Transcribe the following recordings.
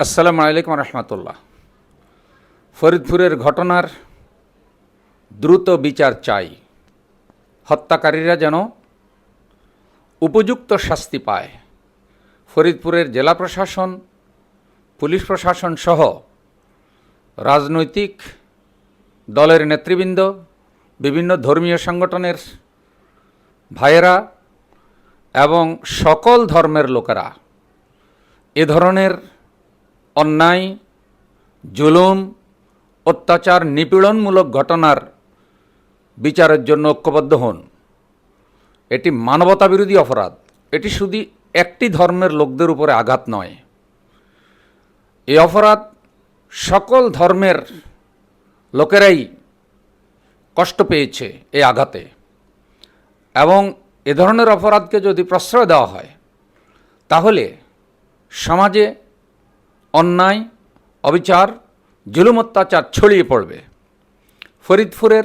আসসালামু আলাইকুম রহমতুল্লাহ। ফরিদপুরের ঘটনার দ্রুত বিচার চাই। হত্যাকারীরা যেন উপযুক্ত শাস্তি পায়। ফরিদপুরের জেলা প্রশাসন, পুলিশ প্রশাসন সহ রাজনৈতিক দলের নেতৃবৃন্দ, বিভিন্ন ধর্মীয় সংগঠনের ভাইয়েরা এবং সকল ধর্মের লোকেরা এ ধরনের অন্যায়, জুলুম, অত্যাচার, নিপীড়নমূলক ঘটনার বিচারের জন্য ঐক্যবদ্ধ হন। এটি মানবতা বিরোধী অপরাধ। এটি শুধু একটি ধর্মের লোকদের উপরে আঘাত নয়। এই অপরাধ সকল ধর্মের লোকেরাই কষ্ট পেয়েছে এই আঘাতে। এবং এ ধরনের অপরাধকে যদি প্রশ্রয় দেওয়া হয়, তাহলে সমাজে অন্যায়, অবিচার, জুলুম অত্যাচার ছড়িয়ে পড়বে। ফরিদপুরের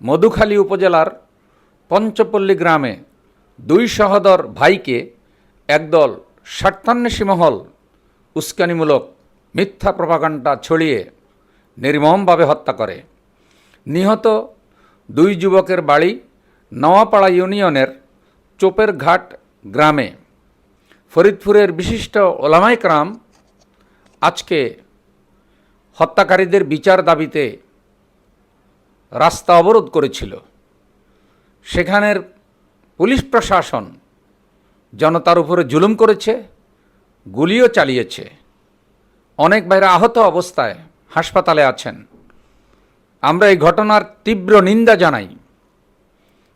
মধুখালী উপজেলার পঞ্চপল্লী গ্রামে দুই সহোদর ভাইকে একদল স্বার্থান্বেষী মহল উস্কানিমূলক মিথ্যা প্রভাকাণ্ডা ছড়িয়ে নির্মমভাবে হত্যা করে। নিহত দুই যুবকের বাড়ি নওয়াপাড়া ইউনিয়নের চোপের ঘাট গ্রামে। ফরিদপুরের বিশিষ্ট ওলামাইকরাম আজকে হত্যাকারীদের বিচার দাবিতে রাস্তা অবরোধ করেছিল। সেখানের পুলিশ প্রশাসন জনতার উপরে জুলুম করেছে, গুলিও চালিয়েছে। অনেক ভাইরা আহত অবস্থায় হাসপাতালে আছেন। আমরা এই ঘটনার তীব্র নিন্দা জানাই।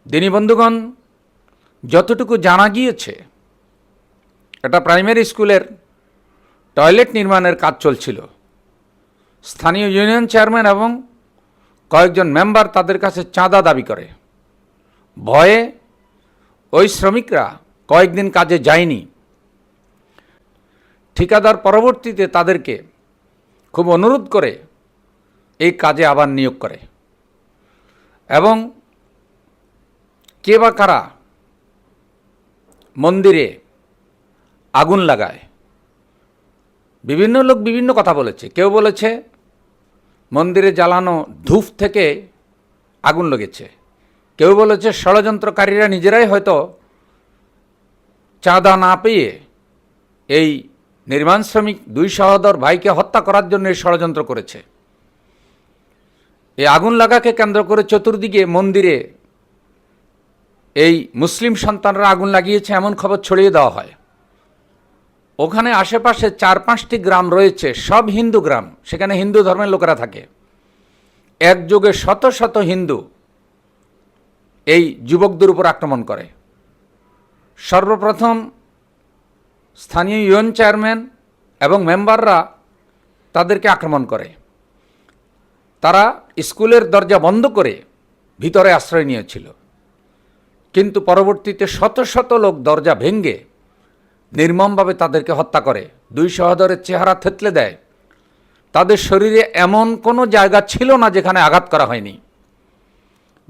দিনী বন্ধুগণ, যতটুকু জানা গিয়েছে, এটা প্রাইমারি স্কুলের টয়লেট নির্মাণের কাজ চলছিল। স্থানীয় ইউনিয়ন চেয়ারম্যান এবং কয়েকজন মেম্বার তাদের কাছে চাঁদা দাবি করে। ভয়ে ওই শ্রমিকরা কয়েকদিন কাজে যায়নি। ঠিকাদার পরবর্তীতে তাদেরকে খুব অনুরোধ করে এই কাজে আবার নিয়োগ করে এবং কে বা কারা মন্দিরে আগুন লাগায়। বিভিন্ন লোক বিভিন্ন কথা বলেছে। কেউ বলেছে, মন্দিরে জ্বালানো ধূপ থেকে আগুন লেগেছে। কেউ বলেছে, ষড়যন্ত্রকারীরা নিজেরাই হয়তো চাঁদা না পেয়ে এই নির্মাণ শ্রমিক দুই সহোদর ভাইকে হত্যা করার জন্য ষড়যন্ত্র করেছে। এই আগুন লাগাকে কেন্দ্র করে চতুর্দিকে মন্দিরে এই মুসলিম সন্তানরা আগুন লাগিয়েছে, এমন খবর ছড়িয়ে দেওয়া হয়। ওখানে আশেপাশে চার পাঁচটি গ্রাম রয়েছে, সব হিন্দু গ্রাম, সেখানে হিন্দু ধর্মের লোকেরা থাকে। একযোগে শত শত হিন্দু এই যুবকদের উপর আক্রমণ করে। সর্বপ্রথম স্থানীয় ইউএন চেয়ারম্যান এবং মেম্বাররা তাদেরকে আক্রমণ করে। তারা স্কুলের দরজা বন্ধ করে ভিতরে আশ্রয় নিয়েছিল। কিন্তু পরবর্তীতে শত শত লোক দরজা ভেঙ্গে নির্মমভাবে তাদেরকে হত্যা করে। দুই সহোদরের চেহারা থেতলে দেয়। তাদের শরীরে এমন কোনো জায়গা ছিল না যেখানে আঘাত করা হয়নি।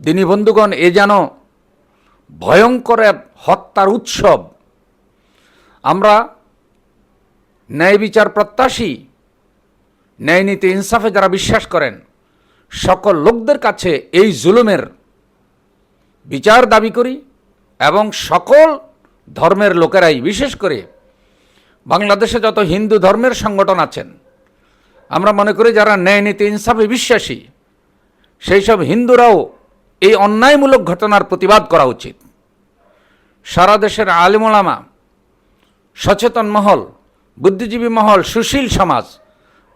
দিনী বন্ধুগণ, এ যেন ভয়ঙ্কর এক হত্যার উৎসব। আমরা ন্যায় বিচার প্রত্যাশী, ন্যায় নীতি ইনসাফে যারা বিশ্বাস করেন, সকল লোকদের কাছে এই জুলুমের বিচার দাবি করি এবং সকল ধর্মের লোকেরাই, বিশেষ করে বাংলাদেশে যত হিন্দু ধর্মের সংগঠন আছেন, আমরা মনে করি যারা ন্যায় নীতি, ইনসাফে, বিশ্বাসী, সেই সব হিন্দুরাও এই অন্যায়মূলক ঘটনার প্রতিবাদ করা উচিত। সারা দেশের আলিমোলামা সচেতন মহল, বুদ্ধিজীবী মহল, সুশীল সমাজ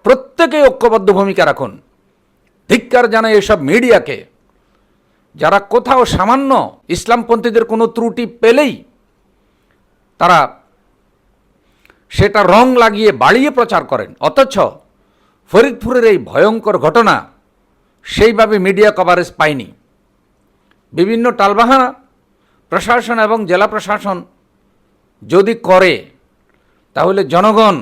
প্রত্যেকেই ঐক্যবদ্ধ ভূমিকা রাখুন। ধিক্কার জানায় এসব মিডিয়াকে, যারা কোথাও সামান্য ইসলামপন্থীদের কোনো ত্রুটি পেলেই তারা সেটা রং লাগিয়ে বাড়িয়ে প্রচার করেন। অথচ ফরিদপুরের এই ভয়ঙ্কর ঘটনা সেইভাবে মিডিয়া কভারেজ পায়নি। বিভিন্ন টালবাহানা প্রশাসন এবং জেলা প্রশাসন যদি করে, তাহলে জনগণ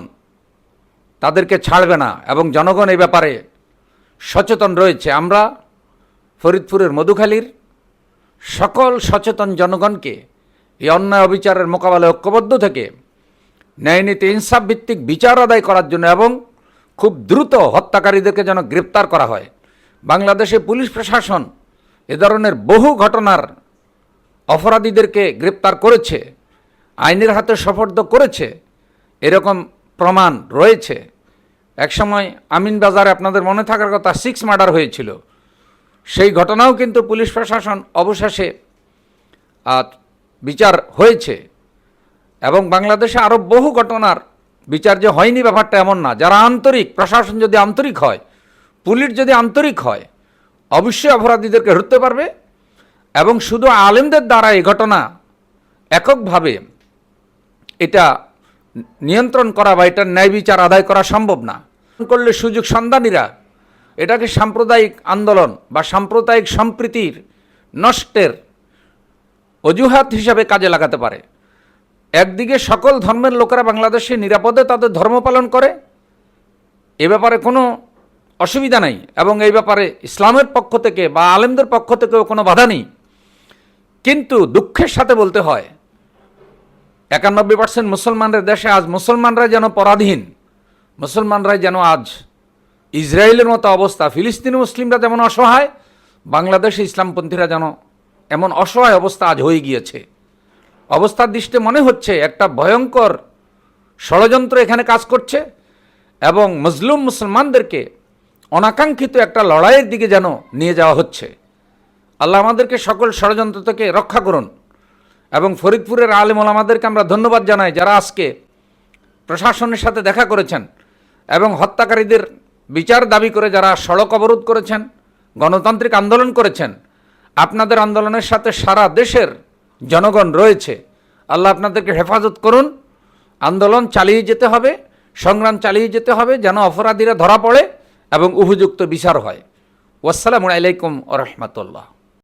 তাদেরকে ছাড়বে না এবং জনগণ এই ব্যাপারে সচেতন রয়েছে। আমরা ফরিদপুরের মধুখালীর সকল সচেতন জনগণকে এই অন্যায় অবিচারের মোকাবেলায় ঐক্যবদ্ধ থেকে ন্যায়নীতি ইনসাফ ভিত্তিক বিচার আদায় করার জন্য এবং খুব দ্রুত হত্যাকারীদেরকে যেন গ্রেপ্তার করা হয়। বাংলাদেশে পুলিশ প্রশাসন এ ধরনের বহু ঘটনার অপরাধীদেরকে গ্রেপ্তার করেছে, আইনের হাতে সফর্দ করেছে, এরকম প্রমাণ রয়েছে। একসময় আমিন বাজারে আপনাদের মনে থাকার কথা সিক্স মার্ডার হয়েছিল। সেই ঘটনাও কিন্তু পুলিশ প্রশাসন অবশেষে বিচার হয়েছে। এবং বাংলাদেশে আরও বহু ঘটনার বিচার যে হয়নি ব্যাপারটা এমন না। যারা আন্তরিক, প্রশাসন যদি আন্তরিক হয়, পুলিশ যদি আন্তরিক হয়, অবশ্যই অপরাধীদেরকে ধরতে পারবে। এবং শুধু আলেমদের দ্বারা এই ঘটনা এককভাবে এটা নিয়ন্ত্রণ করা বা এটার ন্যায় বিচার আদায় করা সম্ভব না। করলে সুযোগ সন্ধানীরা এটাকে সাম্প্রদায়িক আন্দোলন বা সাম্প্রদায়িক সম্প্রীতির নষ্টের অজুহাত হিসাবে কাজে লাগাতে পারে। একদিকে সকল ধর্মের লোকেরা বাংলাদেশে নিরাপদে তাদের ধর্ম পালন করে, এ ব্যাপারে কোনো অসুবিধা নেই এবং এই ব্যাপারে ইসলামের পক্ষ থেকে বা আলেমদের পক্ষ থেকেও কোনো বাধা নেই। কিন্তু দুঃখের সাথে বলতে হয়, একানব্বই পার্সেন্ট মুসলমানদের দেশে আজ মুসলমানরা যেন পরাধীন, মুসলমানরাই যেন আজ ইসরায়েলের মতো অবস্থা, ফিলিস্তিনি মুসলিমরা যেমন অসহায়, বাংলাদেশে ইসলামপন্থীরা যেন এমন অসহায় অবস্থা আজ হয়ে গিয়েছে। অবস্থার দৃষ্টি মনে হচ্ছে একটা ভয়ঙ্কর ষড়যন্ত্র এখানে কাজ করছে এবং মুসলিম মুসলমানদেরকে অনাকাঙ্ক্ষিত একটা লড়াইয়ের দিকে যেন নিয়ে যাওয়া হচ্ছে। আল্লাহ আমাদেরকে সকল ষড়যন্ত্র থেকে রক্ষা করুন এবং ফরিদপুরের আলেম আমাদেরকে আমরা ধন্যবাদ জানাই যারা আজকে প্রশাসনের সাথে দেখা করেছেন এবং হত্যাকারীদের বিচার দাবি করে যারা সড়ক অবরোধ করেছেন, গণতান্ত্রিক আন্দোলন করেছেন আপনাদের আন্দোলনের সাথে সারা দেশের জনগণ রয়েছে। আল্লাহ আপনাদেরকে হেফাজত করুন। আন্দোলন চালিয়ে যেতে হবে, সংগ্রাম চালিয়ে যেতে হবে যেন অপরাধীরা ধরা পড়ে এবং উপযুক্ত বিচার হয়। ওয়াসালামু আলাইকুম ও রহমতুল্লাহ।